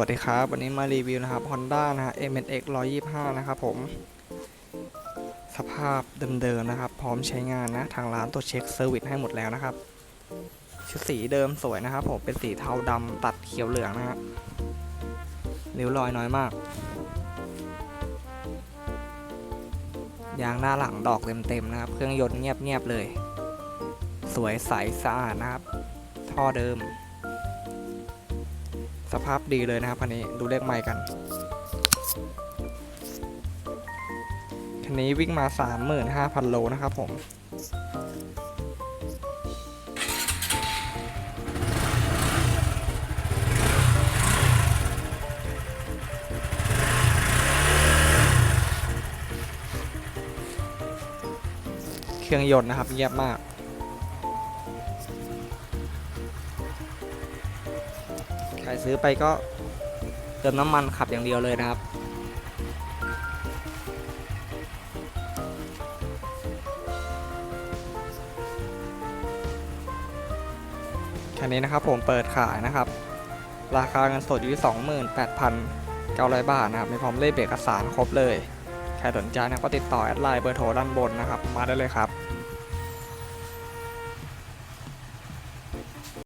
วัสดีครับ วันนี้มารีวิวนะครับ Honda นะฮะ MNX 125 นะครับผม สภาพเดิมๆนะครับ พร้อมใช้งานนะ ทางร้านตรวจเช็คเซอร์วิสให้หมดแล้วนะครับ ชุดสีเดิมสวยนะครับผม เป็นสีเทาดำตัดเขียวเหลืองนะฮะริ้วรอยน้อยมาก ยางหน้าหลังดอกเต็มๆนะครับ เครื่องยนต์เงียบๆเลย สวยใสสะอาดนะครับ ท่อเดิม ภาพดีเลยนะครับคันนี้ดูเลขไมล์กันคันนี้วิ่งมา 35,000 โลนะครับผมเครื่องยนต์นะครับเงียบมาก ใครซื้อไปก็เติมน้ำมันขับอย่างเดียวเลยนะครับ คันนี้นะครับผมเปิดขายนะครับ ราคาเงินสดอยู่ที่ 28,900 บาทนะครับ มีพร้อมเลขเอกสารครบเลย ใครสนใจนะก็ติดต่อแอดไลน์เบอร์โทรด้านบนนะครับ มาได้เลยครับ